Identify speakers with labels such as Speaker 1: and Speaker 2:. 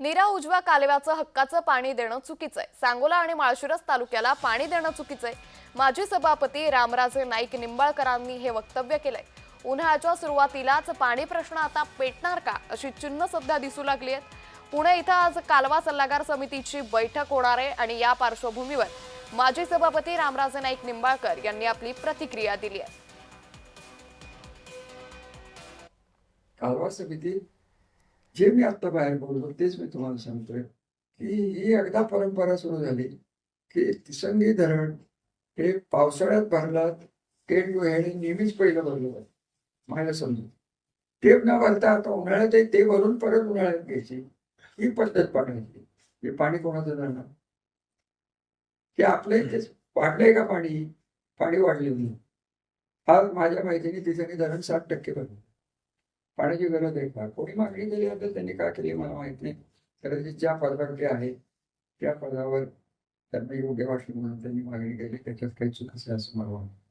Speaker 1: नीरा उजव्या कालव्याचं हक्काचं पाणी देणं चुकीचं आहे. सांगोला आणि माळशिरस तालुक्याला पाणी देणं चुकीचं आहे. माजी सभापती रामराजे नाईक निंबाळकरांनी हे वक्तव्य केलंय. उन्हाळ्याच्या सुरुवातीलाच पाणी प्रश्न आता पेटणार का अशी चिन्ह सध्या दिसू लागली आहेत. पुणे इथं आज कालवा सल्लागार समितीची बैठक होणार आहे आणि या पार्श्वभूमीवर माजी सभापती रामराजे नाईक निंबाळकर यांनी आपली प्रतिक्रिया दिली आहे.
Speaker 2: कालवा समिती जे मी आता बाहेर बोललो तेच मी तुम्हाला सांगतोय की ही एकदा परंपरा सुरू झाली की तिसंगी धरण हे पावसाळ्यात भरलात टेन टू हेड हे नेहमीच पहिलं भरलं जातं मला समजून ते न भरता आता उन्हाळ्यात ते भरून परत उन्हाळ्यात घ्यायची. ही पद्धत पाण्याची हे पाणी कोणाचं जाणार ते आपल्या इथेच वाढलंय का पाणी? पाणी वाढले नाही. आज माझ्या माहितीने तिसंगी धरण साठ टक्के भरलं. पाण्याची गरज आहे का? कोणी मागणी केली असेल त्यांनी का केली मला माहीत नाही. कदाचित ज्या पदावर ते आहे त्या पदावर त्यांना योग्य वाटली म्हणून त्यांनी मागणी केली. त्याच्यात काही चूक असेल असं मला वाटतं.